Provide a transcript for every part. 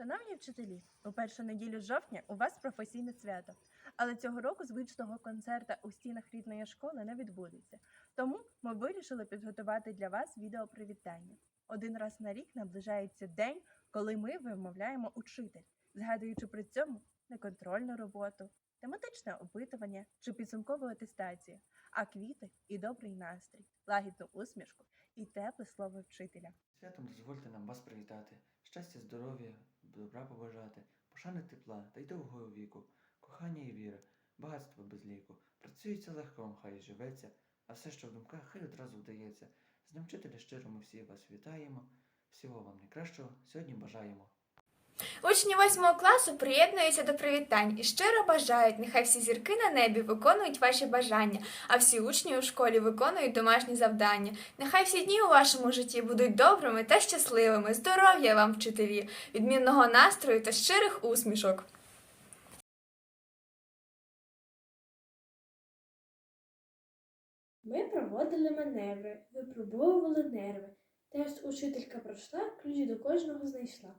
Шановні вчителі, у першу неділю жовтня у вас професійне свято. Але цього року звичного концерта у стінах рідної школи не відбудеться. Тому ми вирішили підготувати для вас відеопривітання. Один раз на рік наближається день, коли ми вимовляємо учитель, згадуючи при цьому неконтрольну роботу, тематичне опитування чи підсумкову атестацію, а квіти і добрий настрій, лагідну усмішку і тепле слово вчителя. Святом дозвольте нам вас привітати, щастя, здоров'я, добра побажати, пошани тепла та й довгого віку, кохання і віри, багатство без ліку. Працюється легко вам хай живеться, а все, що в думках, хай одразу вдається. З Днем вчителя щиро ми всі вас вітаємо. Всього вам найкращого сьогодні бажаємо. Учні восьмого класу приєднуються до привітань і щиро бажають, нехай всі зірки на небі виконують ваші бажання, а всі учні у школі виконують домашні завдання. Нехай всі дні у вашому житті будуть добрими та щасливими. Здоров'я вам, вчителі, відмінного настрою та щирих усмішок. Ми проводили маневри, випробовували нерви. Тест учителька пройшла, ключ до кожного знайшла.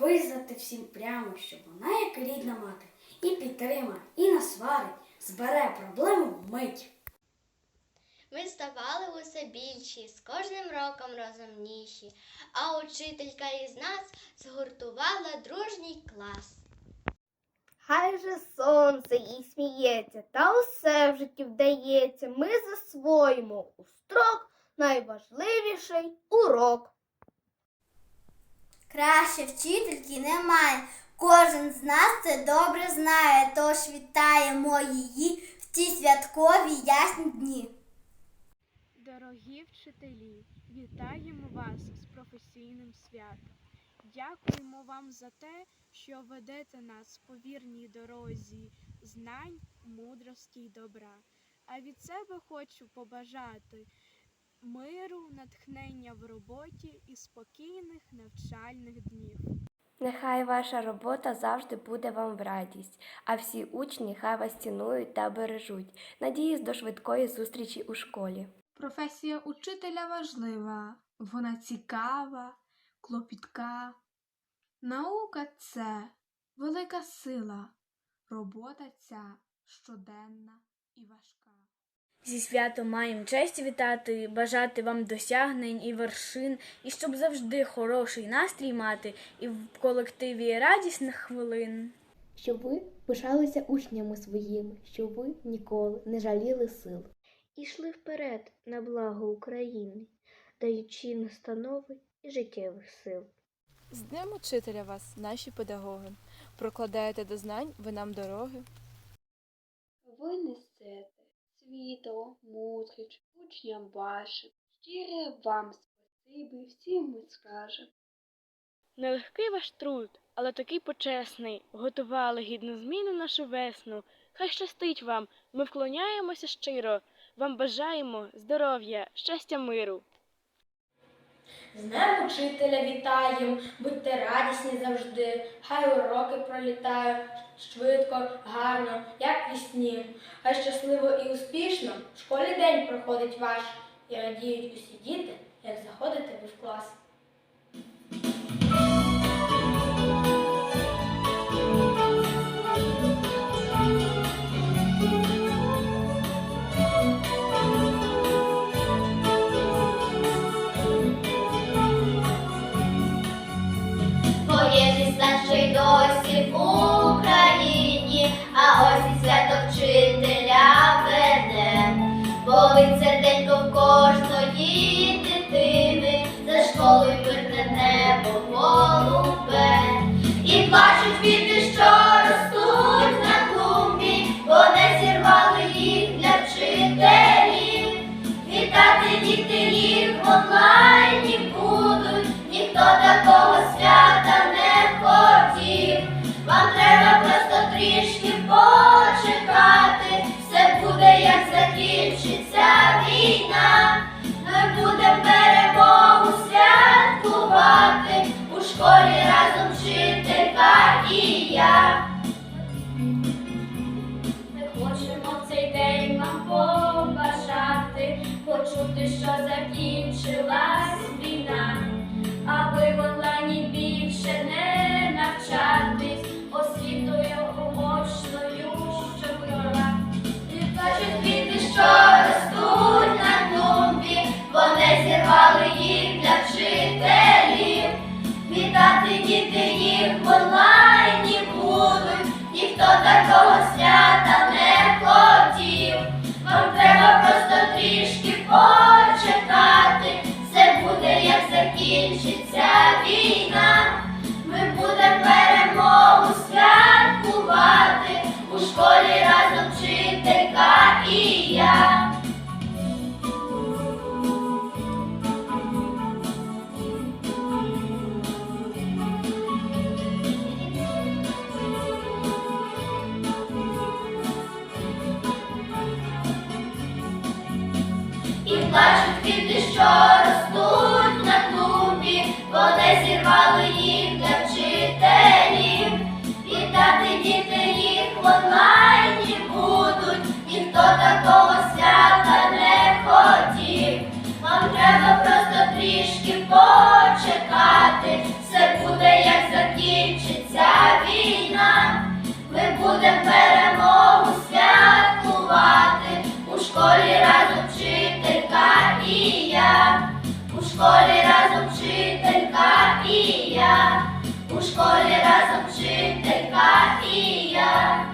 Визнати всім прямо, що вона, як рідна мати, і підтрима, і насварить, збере проблему вмить. Ми ставали усе більші, з кожним роком розумніші, а учителька із нас згуртувала дружній клас. Хай же сонце і сміється, та усе в житті вдається. Ми засвоїмо у строк найважливіший урок. Краще вчительки немає. Кожен з нас це добре знає, тож вітаємо її в ці святкові ясні дні. Дорогі вчителі, вітаємо вас з професійним святом. Дякуємо вам за те, що ведете нас по вірній дорозі знань, мудрості й добра. А від себе хочу побажати миру, натхнення в роботі і спокійних навчальних днів. Нехай ваша робота завжди буде вам в радість, а всі учні хай вас цінують та бережуть. Надіюсь до швидкої зустрічі у школі. Професія учителя важлива, вона цікава, клопітка. Наука це велика сила, робота ця щоденна і важка. Зі святом маєм честь вітати, бажати вам досягнень і вершин, і щоб завжди хороший настрій мати, і в колективі радісних хвилин. Щоб ви пишалися учнями своїми, щоб ви ніколи не жаліли сил. І йшли вперед на благо України, даючи настанови і життєвих сил. З Днем Учителя вас, наші педагоги, прокладаєте до знань ви нам дороги. Ви несете світло, мудріч, учням вашим. Щире вам спасибі, всім ми скажем. Нелегкий ваш труд, але такий почесний. Готували гідну зміну нашу весну. Хай щастить вам, ми вклоняємося щиро. Вам бажаємо здоров'я, щастя, миру. З Днем учителя вітаєм, будьте радісні завжди, хай уроки пролітають швидко, гарно, як вісні. Хай щасливо і успішно в школі день проходить ваш, і радіють усі діти, як заходите ви в клас. Кожної дитини, за школою мирне небо святкувати у школі разом вчителька і я. Ми хочемо цей день вам побажати, почути, що закінчилась онлайні будуть, ніхто такого свята не хотів. Вам треба просто трішки почекати. Все буде, як закінчиться війна. Ми будемо перемогу святкувати. У школі разом вчителька і. У школі разом вчителька і. У школі разом вчителька і я.